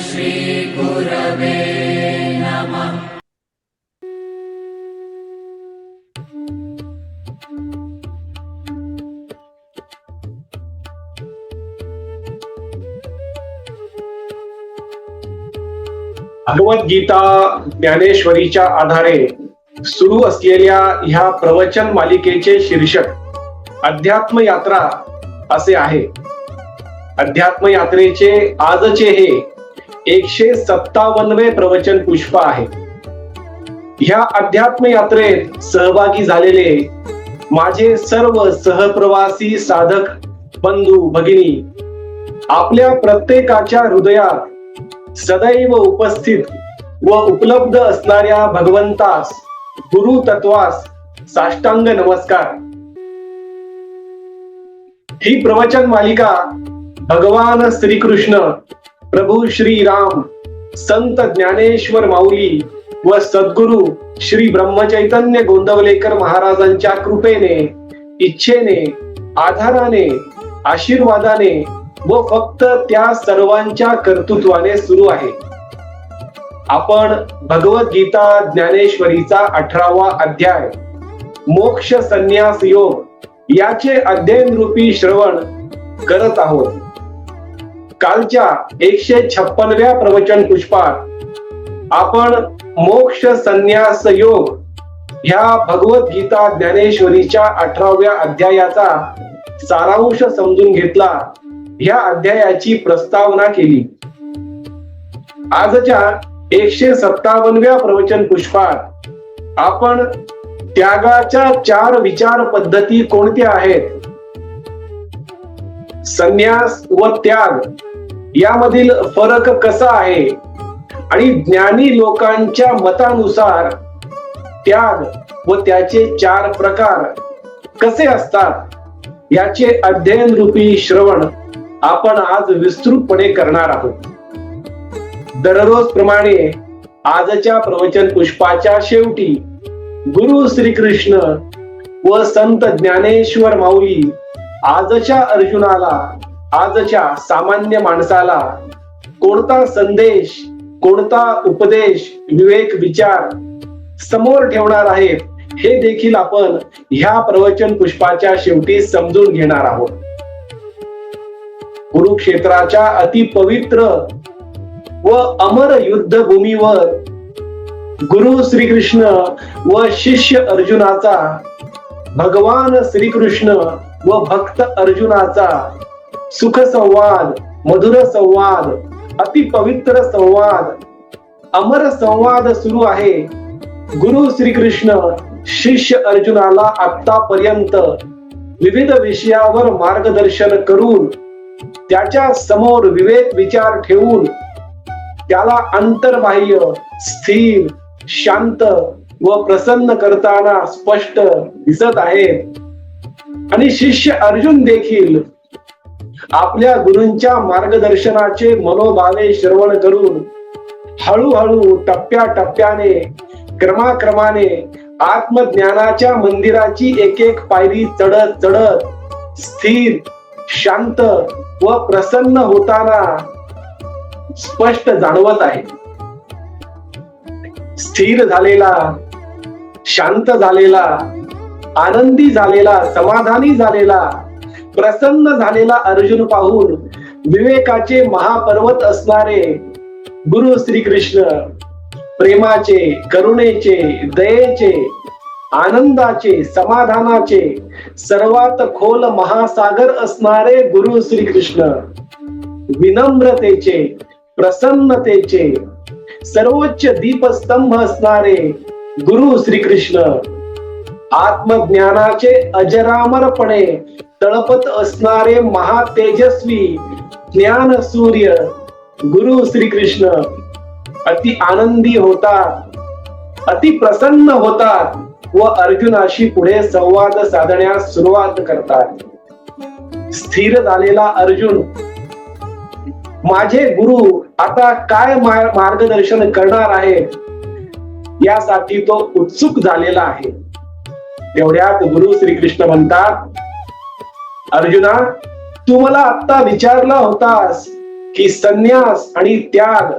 श्रीगुरवे नमः। भगवद्गीता ज्ञानेश्वरीच्या आधारे सुरू असलेल्या ह्या प्रवचन मालिकेचे शीर्षक अध्यात्म यात्रा असे आहे. अध्यात्म यात्रेचे आजचे हे एकशे सत्तावन्नवे प्रवचन पुष्प आहे. ह्या अध्यात्म यात्रेत सहभागी झालेले माझे सर्व सहप्रवासी साधक बंधू भगिनी आपल्या प्रत्येकाच्या हृदयात सदैव उपस्थित व उपलब्ध असणाऱ्या भगवंतास गुरु तत्वास साष्टांग नमस्कार. ही प्रवचन मालिका भगवान श्रीकृष्ण प्रभू श्री राम संत ज्ञानेश्वर माऊली व सद्गुरु श्री ब्रह्मचैतन्य गोंदवलेकर महाराजांच्या कृपेने इच्छेने आधाराने आशीर्वादाने व फक्त त्या सर्वांच्या कर्तृत्वाने सुरू आहे. आपण भगवद्गीता ज्ञानेश्वरीचा अठरावा अध्याय मोक्ष संन्यास योग याचे अध्ययन रूपी श्रवण करत आहोत. कालच्या एकशे छप्पनव्या प्रवचन पुष्पात आपण मोक्ष संन्यास योग ह्या भगवत गीता ज्ञानेश्वरीच्या अठराव्या अध्यायाचा सारांश समजून घेतला. ह्या अध्यायाची प्रस्तावना केली. आजच्या एकशे सत्तावनव्या प्रवचन पुष्पात आपण त्यागाच्या चार विचार पद्धती कोणत्या आहेत? संन्यास व त्याग. यामधील फरक कसा आहे? आणि ज्ञानी लोकांच्या मतानुसार त्याग व त्याचे चार प्रकार कसे असतात? याचे अध्ययन रूपी श्रवण आपण आज विस्तृतपणे करणार आहोत. दररोज प्रमाणे आजच्या प्रवचन पुष्पाच्या शेवटी गुरु श्रीकृष्ण व संत ज्ञानेश्वर माऊली आजच्या अर्जुनाला आजच्या सामान्य माणसाला कोणता संदेश कोणता उपदेश विवेक विचार समोर ठेवणार आहेत हे देखील आपण ह्या प्रवचन पुष्पाच्या शेवटी समजून घेणार आहोत. कुरुक्षेत्राच्या अतिपवित्र व अमर युद्धभूमीवर गुरु श्रीकृष्ण व शिष्य अर्जुनाचा भगवान श्रीकृष्ण व भक्त अर्जुनाचा सुख संवाद मधुर संवाद अतिपवित्र संवाद अमर संवाद सुरू आहे. गुरु श्रीकृष्ण शिष्य अर्जुनाला आतापर्यंत विविध विषयावर मार्गदर्शन करून त्याच्यासमोर विवेक विचार ठेवून त्याला अंतर्बाह्य स्थिर शांत व प्रसन्न करताना स्पष्ट दिसत आहे आणि शिष्य अर्जुन देखील आपल्या गुरूंच्या मार्गदर्शनाचे मनोभावे श्रवण करून हळूहळू टप्प्या टप्प्याने क्रमाक्रमाने आत्मज्ञानाच्या मंदिराची एक एक पायरी चढत चढत स्थिर शांत व प्रसन्न होताना स्पष्ट जाणवत आहे. स्थिर झालेला शांत झालेला आनंदी झालेला समाधानी झालेला प्रसन्न झालेला अर्जुन पाहून विवेकाचे महापर्वत असणारे गुरु श्रीकृष्ण प्रेमाचे करुणेचे दयेचे आनंदाचे समाधानाचे सर्वात खोल महासागर असणारे गुरु श्रीकृष्ण. विनम्रतेचे प्रसन्नतेचे सर्वोच्च दीपस्तंभ असणारे गुरु श्रीकृष्ण. आत्मज्ञानाचे अजरामरपणे तळपत असणारे महातेजस्वी ज्ञान सूर्य गुरु श्रीकृष्ण अति आनंदी होतात अति प्रसन्न होतात व अर्जुनाशी पुढे संवाद साधण्यास सुरुवात करतात. स्थिर झालेला अर्जुन माझे गुरु आता काय मार्गदर्शन करणार आहे? यासाठी तो उत्सुक झालेला आहे. तेवढ्यात गुरु श्रीकृष्ण म्हणतात अर्जुना तू मला आता विचारला होतास की संन्यास आणि त्याग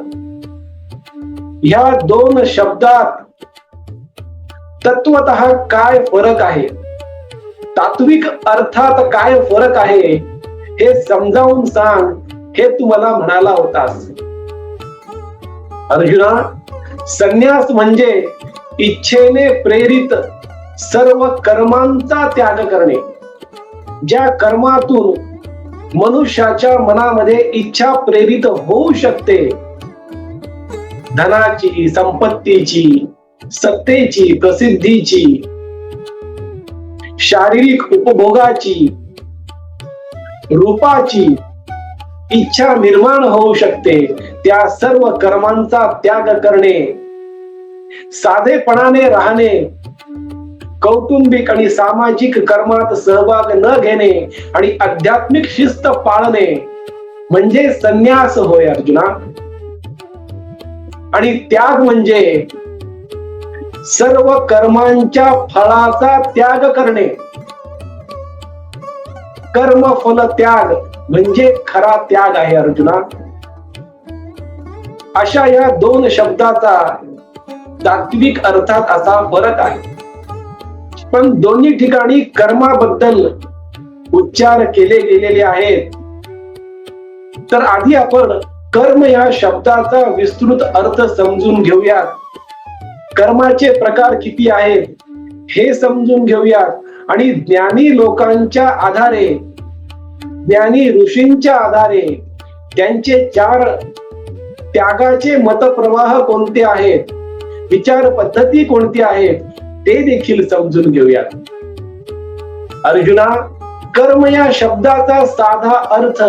ह्या दोन शब्दात तत्वत काय फरक आहे? तात्विक अर्थात काय फरक आहे? हे समजावून सांग हे तू मला म्हणाला होतास. अर्जुना संन्यास म्हणजे इच्छेने प्रेरित सर्व कर्मांचा त्याग करणे. ज्या कर्मातून मनुष्याच्या मनामध्ये इच्छा प्रेरित होऊ शकते धनाची संपत्तीची सत्तेची प्रसिद्धीची शारीरिक उपभोगाची रूपाची इच्छा निर्माण होऊ शकते. त्या सर्व कर्मांचा त्याग करणे. साधेपणाने राहणे कौटुंबिक आणि सामाजिक कर्मात सहभाग न घेणे आणि आध्यात्मिक शिस्त पाळणे म्हणजे संन्यास होय अर्जुना. आणि त्याग म्हणजे सर्व कर्मांच्या फळाचा त्याग करणे. कर्म फल त्याग म्हणजे खरा त्याग आहे अर्जुना. अशा या दोन शब्दाचा तात्विक अर्थात असा फरक आहे. पण दोन्ही ठिकाणी कर्माबद्दल उच्चार केले गेलेले आहेत. तर आधी आपण कर्म या शब्दाचा विस्तृत अर्थ समजून घेऊयात. कर्माचे प्रकार किती आहेत हे समजून घेऊयात. आणि ज्ञानी लोकांच्या आधारे ज्ञानी ऋषींच्या आधारे त्यांचे चार त्यागाचे मतप्रवाह कोणते आहेत विचार पद्धती कोणती आहेत ते देखील समजून घेऊयात. अर्जुना कर्म या शब्दाचा साधा अर्थ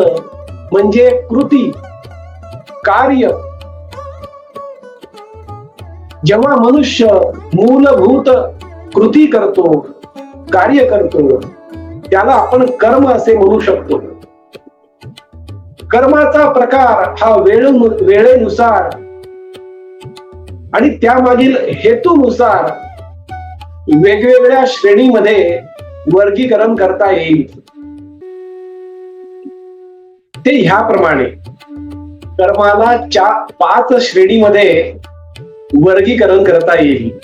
म्हणजे कृती कार्य. जेव्हा मनुष्य मूलभूत कृती करतो कार्य करतो त्याला आपण कर्म असे म्हणू शकतो. कर्माचा प्रकार हा वेळ वेळेनुसार आणि त्यामागील हेतूनुसार वेगवेगळ्या श्रेणीमध्ये वर्गीकरण करता येईल. ते ह्याप्रमाणे. कर्माला चार पाच श्रेणीमध्ये वर्गीकरण करता येईल.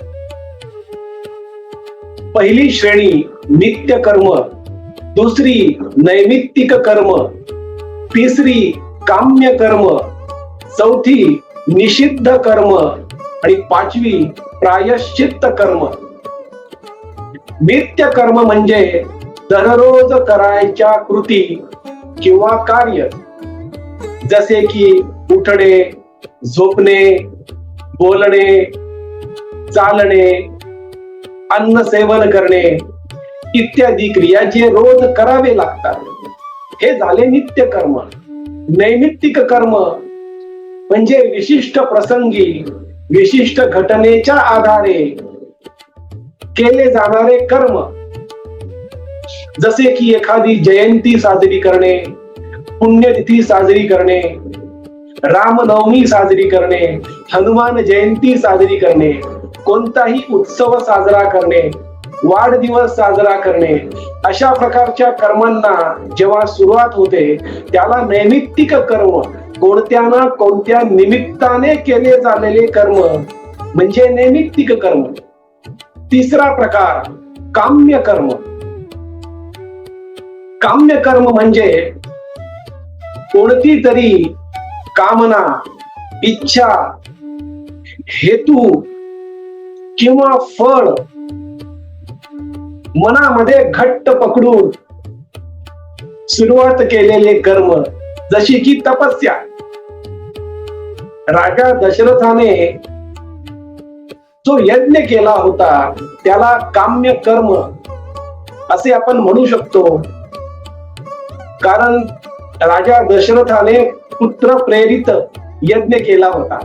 पहिली श्रेणी नित्य कर्म दुसरी नैमित्तिक कर्म तिसरी काम्य कर्म चौथी निषिद्ध कर्म आणि पाचवी प्रायश्चित्त कर्म. नित्य कर्म म्हणजे दररोज करायच्या कृती किंवा कार्य. जसे की उठणे झोपणे बोलणे चालणे अन्न सेवन करणे इत्यादी क्रिया जे रोज करावे लागतात. हे झाले नित्य कर्म. नैमित्तिक कर्म म्हणजे विशिष्ट प्रसंगी विशिष्ट घटनेच्या आधारे केले जाणारे कर्म. जसे की एखादी जयंती साजरी करणे पुण्यतिथी साजरी करणे रामनवमी साजरी करणे हनुमान जयंती साजरी करणे कोणताही उत्सव साजरा करणे वाढदिवस साजरा करणे अशा प्रकारच्या कर्मांना जेव्हा सुरुवात होते त्याला नैमित्तिक कर्म कोणत्या ना कोणत्या निमित्ताने केले जालेले कर्म म्हणजे नैमित्तिक कर्म. तिसरा प्रकार काम्य कर्म काम्य कर्म म्हणजे कोणती तरी कामना इच्छा हेतू किंवा फळ मनामध्ये घट्ट पकडून सुरुवात केलेले कर्म जशी की तपस्या. राजा दशरथाने जो यज्ञ केला होता त्याला काम्य कर्म असे आपण म्हणू शकतो. कारण राजा दशरथाने पुत्र प्रेरित यज्ञ केला होता.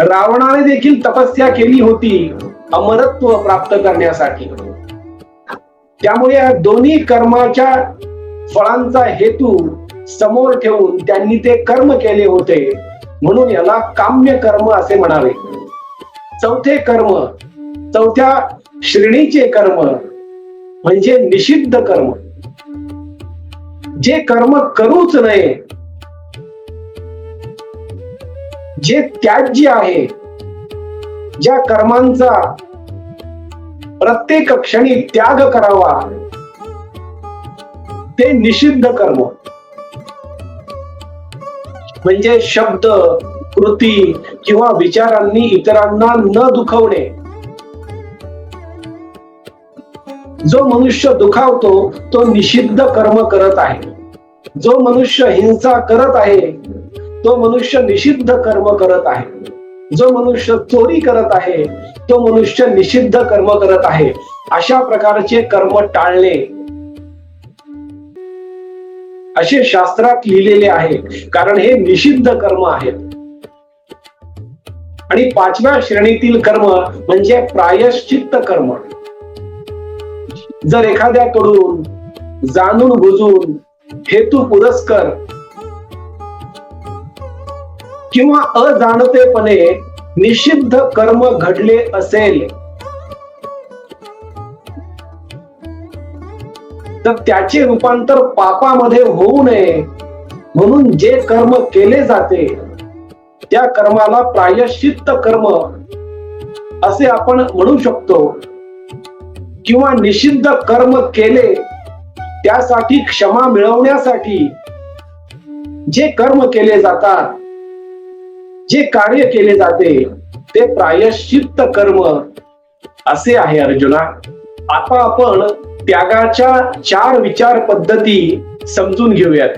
रावणाने देखील तपस्या केली होती अमरत्व प्राप्त करण्यासाठी. त्यामुळे या दोन्ही कर्माच्या फळांचा हेतू समोर ठेवून त्यांनी ते कर्म केले होते. म्हणून याला काम्य कर्म असे म्हणावे. चौथे कर्म चौथ्या श्रेणीचे कर्म म्हणजे निषिद्ध कर्म. जे कर्म करूच नये जे त्याज्य आहे ज्या कर्मांचा प्रत्येक क्षणी त्याग करावा ते निषिद्ध कर्म. म्हणजे शब्द कृती किंवा विचारांनी इतरांना न दुखवणे. जो मनुष्य दुखावतो तो निषिद्ध कर्म करत आहे. जो मनुष्य हिंसा करत आहे तो मनुष्य निषिद्ध कर्म करत आहे. जो मनुष्य चोरी करत आहे तो मनुष्य निषिद्ध कर्म करत आहे. अशा प्रकारचे कर्म टाळणे. असे शास्त्रात लिहिलेले आहे कारण हे निषिद्ध कर्म आहेत. आणि पाचव्या श्रेणीतील कर्म म्हणजे प्रायश्चित्त कर्म. जर एखाद्याकडून जाणून बुजून हेतू पुरस्कर किंवा अजाणतेपणे निषिद्ध कर्म घडले असेल तर त्याचे रूपांतर पापामध्ये होऊ नये. म्हणून जे कर्म केले जाते त्या कर्माला प्रायश्चित्त कर्म असे आपण म्हणू शकतो. किंवा निषिद्ध कर्म केले त्यासाठी क्षमा मिळवण्यासाठी जे कर्म केले जातात जे कार्य केले जाते ते प्रायश्चित्त कर्म असे आहे अर्जुना. आता आपण त्यागाच्या चार विचार पद्धती समजून घेऊयात.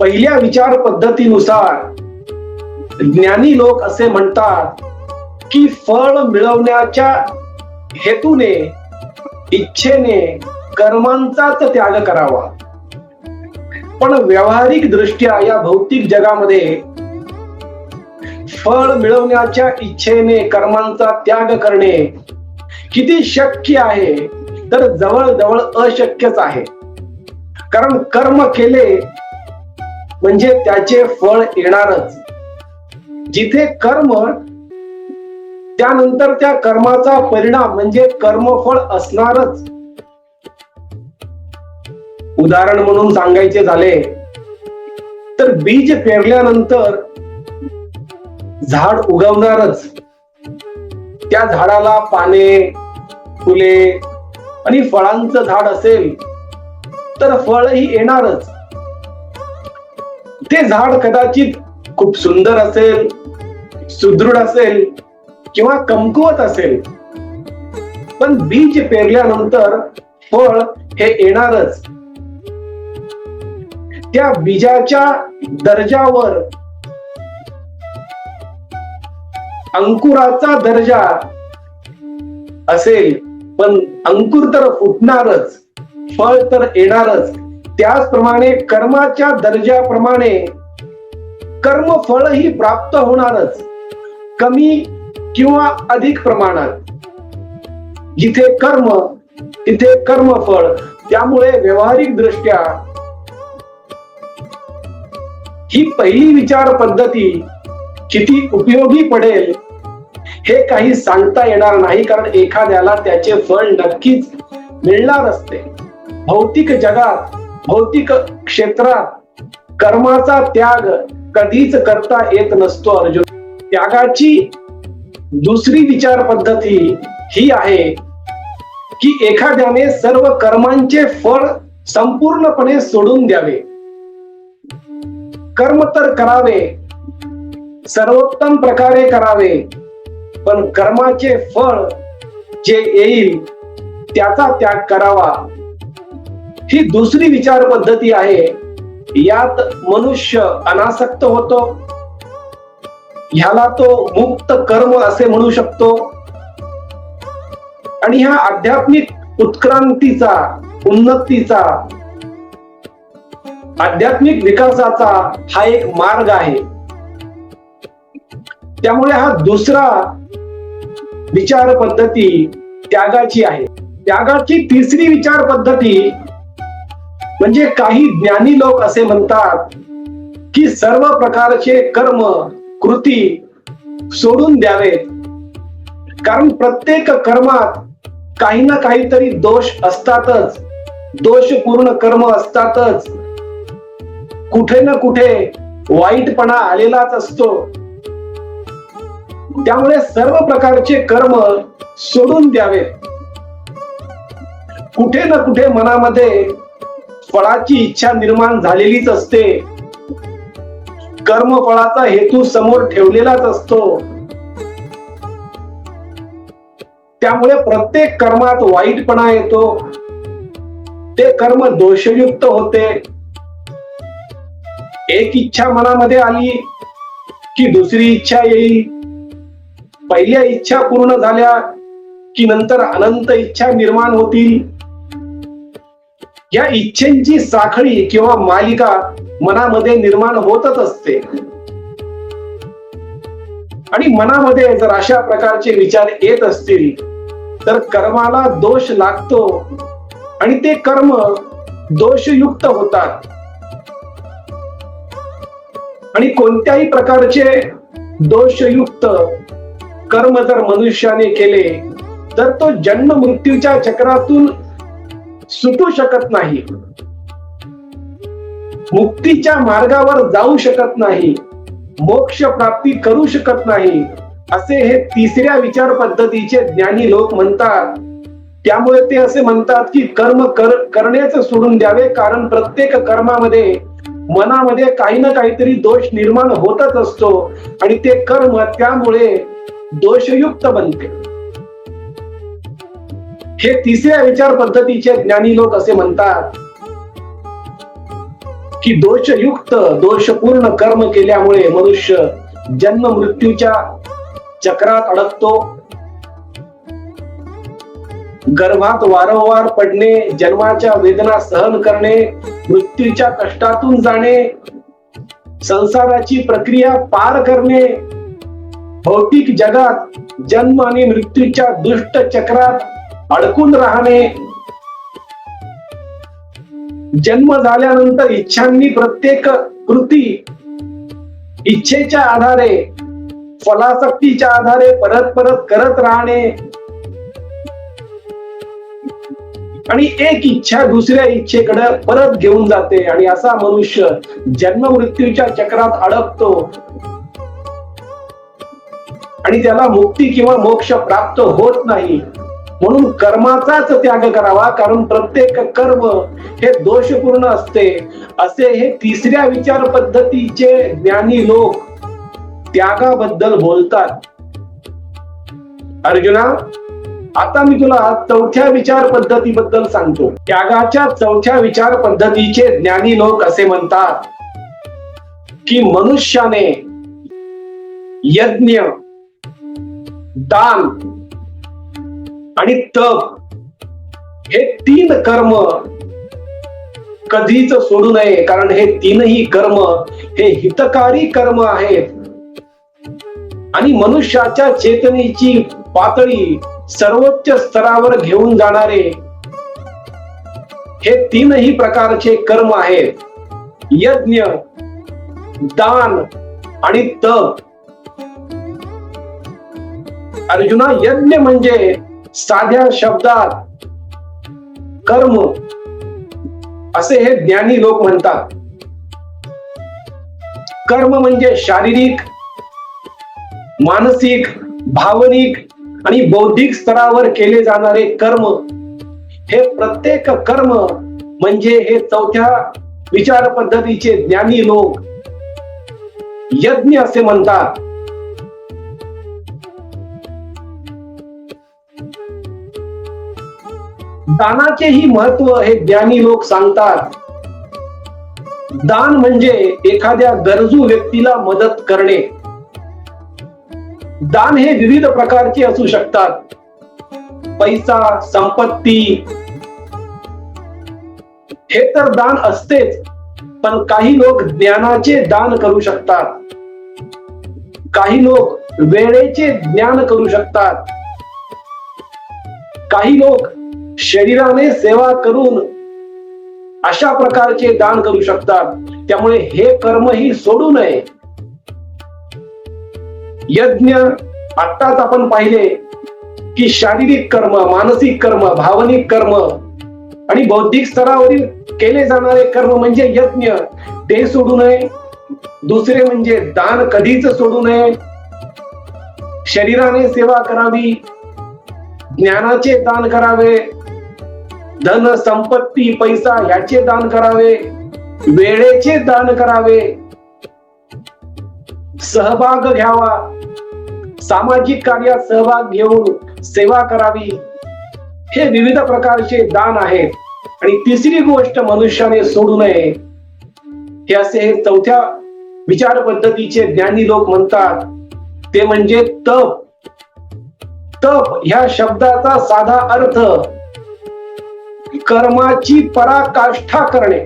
पहिल्या विचार पद्धतीनुसार ज्ञानी लोक असे म्हणतात की फळ मिळवण्याच्या हेतूने इच्छेने कर्मांचाच त्याग करावा. पण व्यावहारिक दृष्ट्या या भौतिक जगामध्ये फळ मिळवण्याच्या इच्छेने कर्मांचा त्याग करणे किती शक्य आहे तर जवळजवळ अशक्यच आहे. कारण कर्म केले म्हणजे त्याचे फळ येणारच. जिथे कर्म त्यानंतर त्या कर्माचा परिणाम म्हणजे कर्मफळ असणारच. उदाहरण म्हणून सांगायचे झाले तर बीज पेरल्यानंतर झाड उगवणारच. त्या झाडाला पाने फुले आणि फळांचं झाड असेल तर फळही येणारच. ते झाड कदाचित खूप सुंदर असेल सुदृढ असेल किंवा कमकुवत असेल. पण बीज पेरल्यानंतर फळ हे येणारच. त्या बीजाच्या दर्जावर अंकुराचा दर्जा असेल पण अंकुर तर फुटणारच फळ तर येणारच. त्याचप्रमाणे कर्माच्या दर्जाप्रमाणे कर्म फळही प्राप्त होणारच. कमी किंवा अधिक प्रमाणात. जिथे कर्म तिथे कर्मफळ त्यामुळे व्यावहारिक दृष्ट्या ही पहिली विचार पद्धती किती उपयोगी पडेल हे काही सांगता येणार नाही कारण एखाद्याला त्याचे फळ नक्कीच मिळणार असते. भौतिक जगात भौतिक क्षेत्रात कर्माचा त्याग कधीच करता येत नसतो अर्जुन. त्यागाची दुसरी विचार पद्धती ही आहे की एखाद्याने सर्व कर्मांचे फळ संपूर्णपणे सोडून द्यावे. कर्म तर करावे सर्वोत्तम प्रकारे करावे पण कर्माचे फळ जे येईल त्याचा त्याग करावा. ही दुसरी विचार पद्धती आहे. यात मनुष्य अनासक्त होतो ह्याला तो मुक्त कर्म असे म्हणू शकतो. आणि ह्या आध्यात्मिक उत्क्रांतीचा उन्नतीचा आध्यात्मिक विकासाचा हा एक मार्ग आहे. त्यामुळे हा दुसरा विचार पद्धती त्यागाची आहे. त्यागाची तिसरी विचार पद्धती म्हणजे काही ज्ञानी लोक असे म्हणतात की सर्व प्रकारचे कर्म कृती सोडून द्यावेत कारण प्रत्येक कर्मात काही ना काहीतरी दोष असतातच. दोषपूर्ण कर्म असतातच. कुठे ना कुठे वाईटपणा आलेलाच असतो. त्यामुळे सर्व प्रकारचे कर्म सोडून द्यावे. कुठे ना कुठे मनामध्ये फळाची इच्छा निर्माण झालेलीच असते. कर्मफळाचा हेतू समोर ठेवलेलाच असतो. त्यामुळे प्रत्येक कर्मात वाईटपणा येतो. ते कर्म दोषयुक्त होते. एक इच्छा मनामध्ये आली की दुसरी इच्छा येईल. पहिल्या इच्छा पूर्ण झाल्या की नंतर अनंत इच्छा निर्माण होतील. या इच्छेंची साखळी किंवा मालिका मनामध्ये निर्माण होतच असते. आणि मनामध्ये जर अशा प्रकारचे विचार येत असतील तर कर्माला दोष लागतो. आणि ते कर्म दोषयुक्त होतात. आणि कोणत्याही प्रकारचे दोषयुक्त कर्म जर मनुष्याने केले तर तो जन्म मृत्यूच्या चक्रातून सुटू शकत नाही. मुक्तीच्या मार्गावर जाऊ शकत नाही. मोक्ष प्राप्ती करू शकत नाही. असे हे तिसऱ्या विचार पद्धतीचे ज्ञानी लोक म्हणतात. त्यामुळे ते असे म्हणतात की कर्म कर करण्याच सोडून द्यावे कारण प्रत्येक कर्मामध्ये मनामध्ये काही ना काहीतरी दोष निर्माण होतच असतो आणि ते कर्म त्यामुळे दोषयुक्त बनते. हे तिसऱ्या विचार पद्धतीचे ज्ञानी लोक असे म्हणतात. की दोषयुक्त दोषपूर्ण कर्म केल्यामुळे मनुष्य जन्म मृत्यूच्या चक्रात अडकतो. गर्भात वारंवार पडणे जन्माच्या वेदना सहन करणे मृत्यूच्या कष्टातून जाणे संसाराची प्रक्रिया पार करणे भौतिक जगात जन्म आणि मृत्यूच्या दुष्ट चक्रात अडकून राहणे जन्म झाल्यानंतर इच्छांनी प्रत्येक कृती इच्छेच्या आधारे फलासक्तीच्या आधारे परत परत करत राहणे. आणि एक इच्छा दुसऱ्या इच्छेकडे परत घेऊन जाते आणि असा मनुष्य जन्म मृत्यूच्या चक्रात अडकतो. आणि त्याला मुक्ती किंवा मोक्ष प्राप्त होत नाही. म्हणून कर्माचाच त्याग करावा कारण प्रत्येक कर्म हे दोषपूर्ण असते. असे हे तिसऱ्या विचार पद्धतीचे ज्ञानी लोक त्यागाबद्दल बोलतात. अर्जुना आता मी तुला चौथ्या विचार पद्धतीबद्दल सांगतो. त्यागाच्या चौथ्या विचार पद्धतीचे ज्ञानी लोक असे म्हणतात की मनुष्याने यज्ञ दान आणि तप हे तीन कर्म कधीच सोडू नये कारण हे तीनही कर्म हे हितकारी कर्म आहेत. आणि मनुष्याच्या चेतनेची पातळी सर्वोच्च स्तरावर घेऊन जाणारे हे तीनही प्रकारचे कर्म आहेत. यज्ञ दान आणि तप. अर्जुना यज्ञ म्हणजे साध्या शब्दात कर्म असे हे ज्ञानी लोक म्हणतात. कर्म म्हणजे शारीरिक मानसिक भावनिक आणि बौद्धिक स्तरावर केले जाणारे कर्म. हे प्रत्येक कर्म म्हणजे हे चौथ्या विचार पद्धतीचे ज्ञानी लोक यज्ञ असे म्हणतात. दानाचेही महत्त्व हे ज्ञानी लोक सांगतात. दान म्हणजे एखाद्या गरजू व्यक्तीला मदत करणे. दान हे विविध प्रकारचे असू शकतात. पैसा संपत्ती. हे तर दान असतेच पण काही लोक ज्ञानाचे दान करू शकतात. काही लोक वेळेचे ज्ञान करू शकतात. काही लोक शरीराने सेवा करून अशा प्रकारचे दान करू शकतात. त्यामुळे हे कर्मही सोडू नये. यज्ञ आत्ताच आपण पाहिले की शारीरिक कर्म मानसिक कर्म भावनिक कर्म आणि बौद्धिक स्तरावरील केले जाणारे कर्म म्हणजे यज्ञ. ते सोडू नये. दुसरे म्हणजे दान कधीच सोडू नये. शरीराने सेवा करावी. ज्ञानाचे दान करावे. धन संपत्ती पैसा याचे दान करावे वेळेचे दान करावे. सहभाग घ्यावा. सामाजिक कार्यात सहभाग घेऊन सेवा करावी. हे विविध प्रकारचे दान आहेत. आणि तिसरी गोष्ट मनुष्याने सोडू नये. हे असे चौथ्या विचार पद्धतीचे ज्ञानी लोक म्हणतात. ते म्हणजे तप. तप ह्या शब्दाचा साधा अर्थ. कर्माची पराकाष्ठा करणे.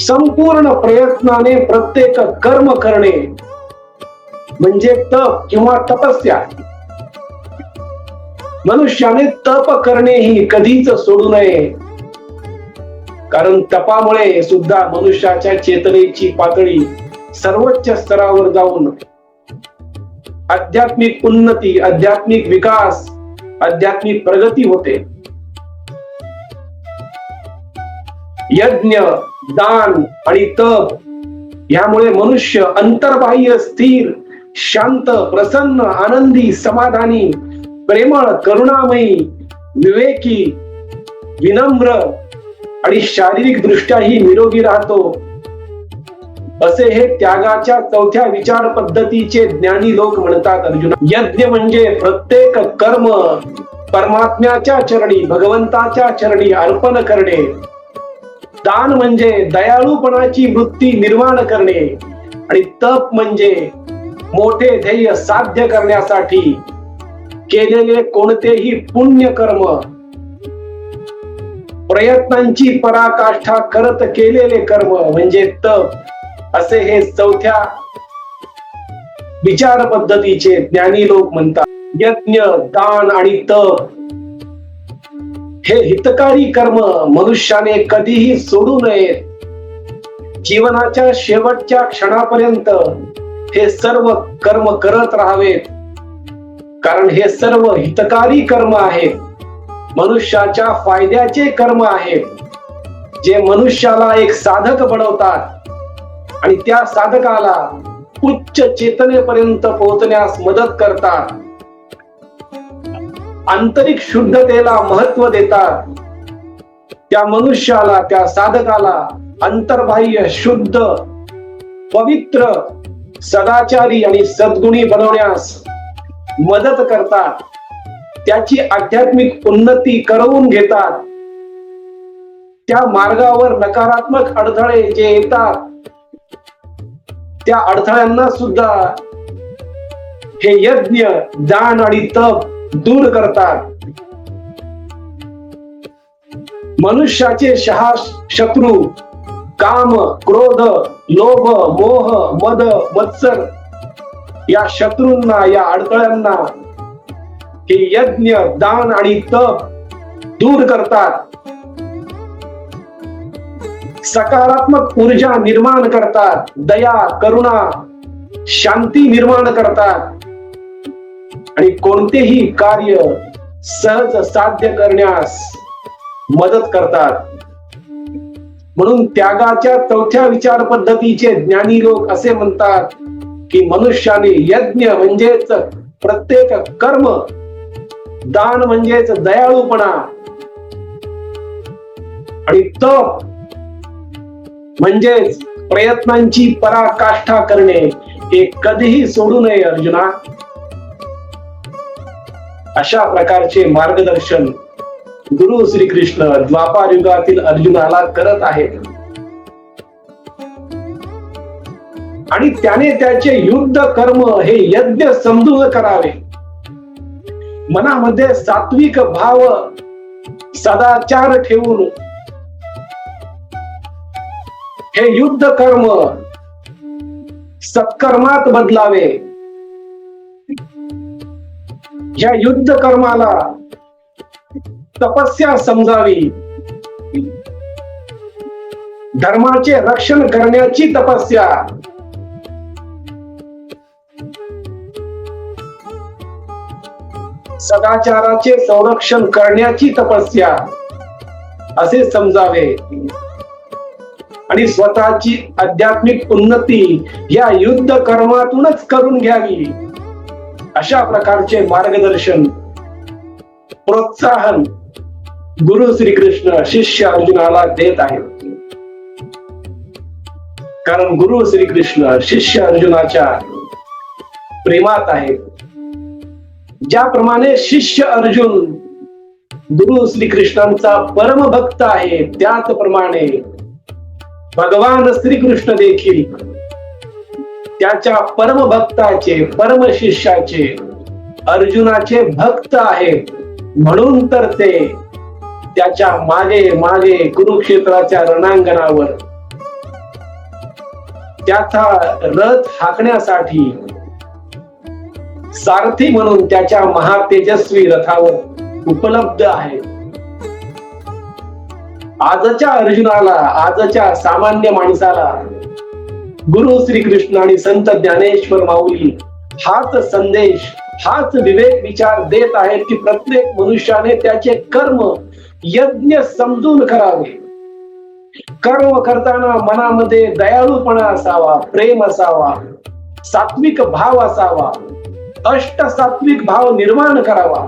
संपूर्ण प्रयत्नाने प्रत्येक कर्म करणे. म्हणजे तप किंवा तपस्या. मनुष्याने तप करणे ही कधीच सोडू नये. कारण तपामुळे सुद्धा मनुष्याच्या चेतनेची पातळी सर्वोच्च स्तरावर जाऊन आध्यात्मिक उन्नती आध्यात्मिक विकास आध्यात्मिक प्रगती होते. यज्ञ दान आणि तप यामुळे मनुष्य अंतर्बाह्य स्थिर शांत प्रसन्न आनंदी समाधानी प्रेमळ करुणामयी विवेकी विनम्र आणि शारीरिक दृष्ट्याही निरोगी राहतो. असे हे त्यागाच्या चौथ्या विचार पद्धतीचे ज्ञानी लोक म्हणतात अर्जुन. यज्ञ म्हणजे प्रत्येक कर्म परमात्म्याच्या चरणी भगवंताच्या चरणी अर्पण करणे. दान म्हणजे दयाळूपणाची वृत्ती निर्माण करणे. आणि तप म्हणजे मोठे ध्येय साध्य करण्यासाठी केलेले कोणतेही पुण्य कर्म प्रयत्नांची पराकाष्ठा करत केलेले कर्म म्हणजे तप. असे हे चौथ्या विचार पद्धतीचे ज्ञानी लोक म्हणतात. यज्ञ दान आणि तप हे हितकारी कर्म मनुष्याने कधीही सोडू नये. जीवनाच्या शेवटच्या क्षणापर्यंत हे सर्व कर्म करत राहावेत. कारण हे सर्व हितकारी कर्म आहेत. मनुष्याच्या फायद्याचे कर्म आहेत. जे मनुष्याला एक साधक बनवतात. आणि त्या साधकाला उच्च चेतनेपर्यंत पोहोचण्यास मदत करतात. आंतरिक शुद्धतेला महत्त्व देतात. त्या मनुष्याला त्या साधकाला अंतर्बाह्य शुद्ध पवित्र सदाचारी आणि सद्गुणी बनवण्यास मदत करतात. त्याची आध्यात्मिक उन्नती करवून घेतात. त्या मार्गावर नकारात्मक अडथळे जे येतात त्या अडथळ्यांना सुद्धा हे यज्ञ दान आणि तप दूर करतात. मनुष्याचे शहा शत्रू काम क्रोध लोभ मोह मद मत्सर या शत्रूंना या अडथळ्यांना हे यज्ञ दान आणि तप दूर करतात. सकारात्मक ऊर्जा निर्माण करतात दया करुणा शांती निर्माण करतात. आणि कोणतेही कार्य सहज साध्य करण्यास मदत करतात. म्हणून त्यागाच्या चौथ्या विचार पद्धतीचे ज्ञानी लोक असे म्हणतात की मनुष्याने यज्ञ म्हणजेच प्रत्येक कर्म दान म्हणजेच दयाळूपणा आणि तप म्हणजेच प्रयत्नांची पराकाष्ठा करणे हे कधीही सोडू नये अर्जुना. अशा प्रकारचे मार्गदर्शन गुरु श्रीकृष्ण द्वापार युगातील अर्जुनाला करत आहेत. आणि त्याने त्याचे युद्ध कर्म हे यज्ञ समजून करावे. मनामध्ये सात्विक भाव सदाचार ठेवून हे युद्ध कर्म सत्कर्मात बदलावे. या युद्ध कर्माला तपस्या समजावी. धर्माचे रक्षण करण्याची तपस्या. सदाचाराचे संरक्षण करण्याची तपस्या. असे समजावे. आणि स्वतःची आध्यात्मिक उन्नती या युद्ध कर्मातूनच करून घ्यावी. अशा प्रकारचे मार्गदर्शन प्रोत्साहन गुरु श्रीकृष्ण शिष्य अर्जुनाला देत आहेत. कारण गुरु श्रीकृष्ण शिष्य अर्जुनाच्या प्रेमात आहेत. ज्याप्रमाणे शिष्य अर्जुन गुरु श्रीकृष्णांचा कृष्णांचा परमभक्त आहे त्याचप्रमाणे भगवान श्रीकृष्ण देखील त्याच्या परम भक्ताचे परम शिष्याचे अर्जुनाचे भक्त आहेत. म्हणून तर ते त्याच्यामागे मागे कुरुक्षेत्राच्या रणांगणावर त्याचा रथ हाकण्यासाठी सारथी म्हणून त्याच्या महातेजस्वी रथावर उपलब्ध आहे आजच्या अर्जुनाला आजच्या सामान्य माणसाला गुरु श्री कृष्ण आणि संत ज्ञानेश्वर माऊली हाच संदेश हाच विवेक विचार देत आहेत की प्रत्येक मनुष्याने त्याचे कर्म यज्ञ समजून करावे. कर्म करताना मनामध्ये दयाळूपणा असावा प्रेम असावा सात्विक भाव असावा अष्ट सात्विक भाव निर्माण करावा.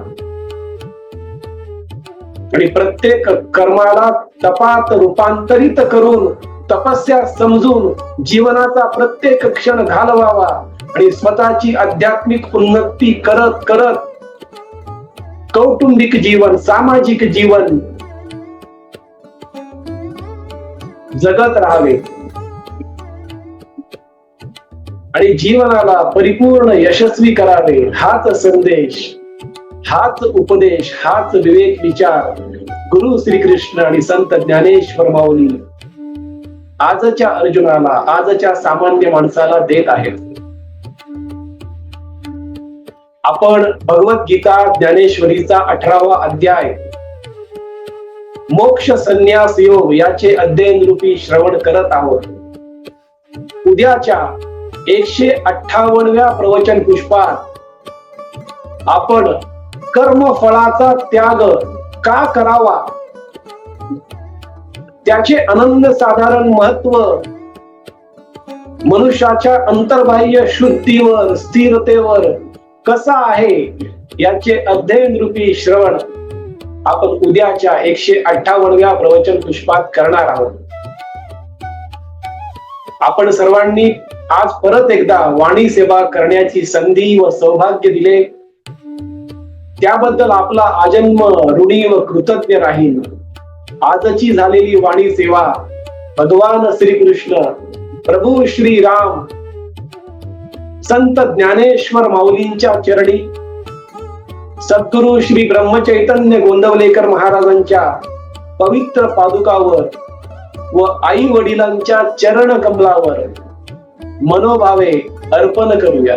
आणि प्रत्येक कर्माला तपात रूपांतरित करून तपस्या समजून जीवनाचा प्रत्येक क्षण घालवावा आणि स्वतःची आध्यात्मिक उन्नती करत करत कौटुंबिक जीवन सामाजिक जीवन जगत राहावे. आणि जीवनाला परिपूर्ण यशस्वी करावे हाच संदेश. हाच उपदेश हाच विवेक विचार गुरु श्रीकृष्ण आणि संत ज्ञानेश्वर माऊली आजच्या अर्जुनाला आजच्या सामान्य माणसाला देत आहेत. आपण भगवद्गीता ज्ञानेश्वरीचा अठरावा अध्याय मोक्ष संन्यास योग याचे अध्ययन रूपी श्रवण करत आहोत. उद्याच्या एकशे अठ्ठावन्नव्या प्रवचन पुष्पात आपण कर्म फळाचा त्याग का करावा? त्याचे अनंत साधारण महत्त्व मनुष्याच्या अंतर्बाह्य शुद्धीवर स्थिरतेवर कसा आहे याचे अध्ययन रूपी श्रवण आपण उद्याच्या एकशे अठ्ठावनव्या प्रवचन पुष्पात करणार आहोत. आपण सर्वांनी आज परत एकदा वाणी सेवा करण्याची संधी व सौभाग्य दिले. त्याबद्दल आपला आजन्म ऋणी व कृतज्ञ राहील. आजची झालेली वाणी सेवा भगवान श्रीकृष्ण प्रभू श्री राम संत ज्ञानेश्वर माऊलींच्या चरणी सद्गुरु श्री ब्रह्मचैतन्य गोंदवलेकर महाराजांच्या पवित्र पादुकावर व आई वडिलांच्या चरण कमलावर मनोभावे अर्पण करूया.